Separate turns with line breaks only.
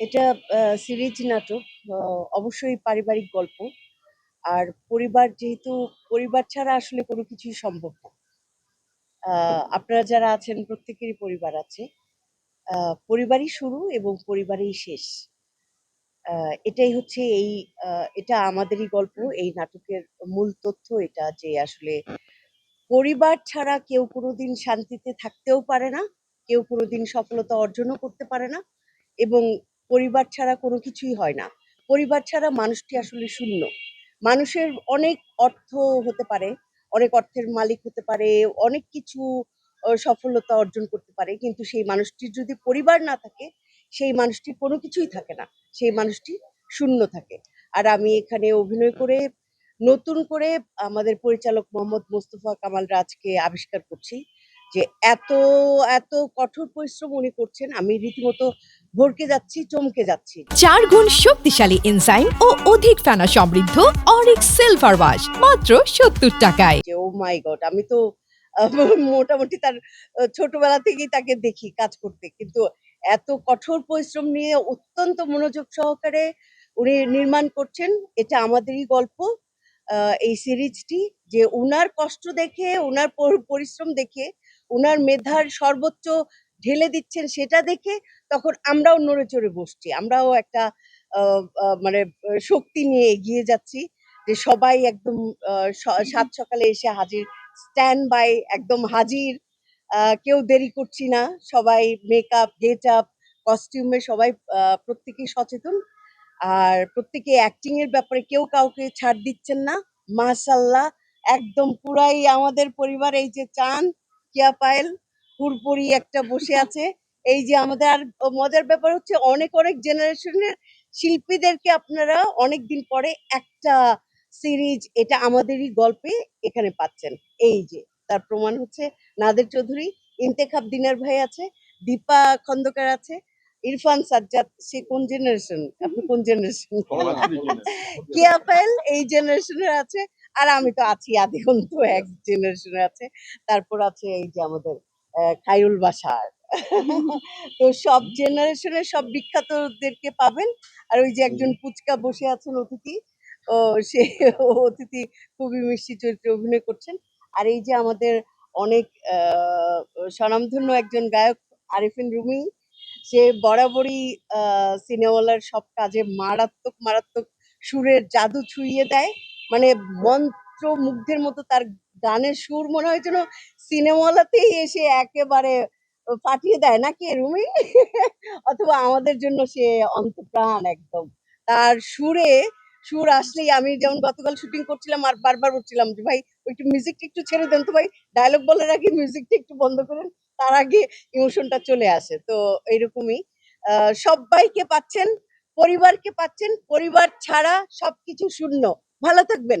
এটা সিরিজ নাটক অবশ্যই পারিবারিক গল্প। আর পরিবার যেহেতু, পরিবার ছাড়া আসলে কোনো কিছুই সম্ভব না। আপনারা যারা আছেন, প্রত্যেকেরই পরিবার আছে। পরিবারই শুরু এবং পরিবারই শেষ। এটাই হচ্ছে এই এটা আমাদেরই গল্প, এই নাটকের মূল তথ্য এটা যে আসলে পরিবার ছাড়া কেউ কোনোদিন শান্তিতে থাকতেও পারে না, কেউ কোনোদিন সফলতা অর্জনও করতে পারে না এবং পরিবার ছাড়া কোনো কিছুই হয় না। পরিবার ছাড়া মানুষটি আসলে শূন্য। মানুষের অনেক অর্থ হতে পারে, অনেক অর্থের মালিক হতে পারে, অনেক কিছু সফলতা অর্জন করতে পারে, কিন্তু সেই মানুষটির যদি পরিবার না থাকে, সেই মানুষটি কোনো কিছুই থাকে না। সেই মানুষটি শূন্য থাকে। আর আমি এখানে অভিনয় করে, নতুন করে আমাদের পরিচালক মোহাম্মদ মোস্তফা কামাল রাজকে আবিষ্কার করছি যে এত এত কঠোর পরিশ্রম উনি করছেন। আমি রীতিমতো ভরকে যাচ্ছি চমকে যাচ্ছি।
চার গুণ শক্তিশালী এনজাইম ও অধিক ফেনা সমৃদ্ধ অরিক সিলভার ওয়াশ মাত্র সত্তর টাকায়।
ও মাই গড আমি তো মোটামুটি তার ছোটবেলা থেকেই তাকে দেখি কাজ করতে। কিন্তু এত কঠোর পরিশ্রম নিয়ে অত্যন্ত মনোযোগ সহকারে উনি নির্মাণ করছেন এটা আমাদেরই গল্প এই সিরিজটি যে উনার কষ্ট দেখে উনার পরিশ্রম দেখে উনার মেধার সর্বোচ্চ ঢেলে দিচ্ছেন সেটা দেখে তখন আমরাও নড়ে চড়ে বসছি। আমরাও একটা মানে শক্তি নিয়ে এগিয়ে যাচ্ছি যে সবাই একদম সাত সকালে এসে হাজির স্ট্যান্ড বাই একদম হাজির। কেউ দেরি করছি না, সবাই মেকআপ গেট আপ কস্টিউমে সবাই প্রত্যেকেই সচেতন। আর প্রত্যেকে অ্যাক্টিং এর ব্যাপারে কেউ কাউকে ছাড় দিচ্ছেন না। মাশাল্লাহ একদম পুরাই আমাদের পরিবার এই যে চান, কিয়া পায়েল। হুড়পড়ি একটা বসে আছে। এই যে আমাদের আর মজার ব্যাপার হচ্ছে অনেক অনেক জেনারেশনের শিল্পীদেরকে আপনারা অনেক দিন পরে একটা সিরিজ এটা আমাদেরই গল্পে এখানে পাচ্ছেন। এই যে তার প্রমাণ হচ্ছে নাদের চৌধুরী ইন্তেখাব দিনের ভাই আছে দীপা খন্দকার আছে ইরফান সাজ্জাদ সে কোন জেনারেশন আপনি কোন জেনারেশন কিয়া পায়েল এই জেনারেশনের আছে আর আমি তো আছি আদিগন্ত এক জেনারেশনের আছে। তারপর আছে এই যে আমাদের আহ, খায়রুল বাসার তো সব জেনারেশনের সব বিখ্যাতদেরকে পাবেন। আর ওই যে একজন পুচকা বসে আছেন অতিথি ও সে অতিথি খুবই মিষ্টি চরিত্রে অভিনয় করছেন। আর এই যে আমাদের অনেক স্বনামধন্য একজন গায়ক আরিফিন রুমি সে বরাবরই আহ, সিনেমালার সব কাজে মারাত্মক মারাত্মক সুরের জাদু ছুঁয়ে দেয়। মানে মন্ত্র মুগ্ধের মতো তার গানের সুর মনে হয় যেন সিনেমালাতেই এসে একেবারে পাঠিয়ে দেয়। নাকি রুমি? অথবা আমাদের জন্য সে অন্তপ্রাণ একদম। তার সুরে, সুর আসলেই আমি যেমন গতকাল শুটিং করছিলাম আর বারবার বলছিলাম যে, ভাই, একটু মিউজিকটা একটু ছেড়ে দেন তো ভাই। ডায়লগ বলার আগে মিউজিকটা একটু বন্ধ করেন। তার আগে ইমোশনটা চলে আসে। তো এইরকমই সবাইকে পাচ্ছেন, পরিবারকে পাচ্ছেন, পরিবার ছাড়া সবকিছু শূন্য। ভালো থাকবেন।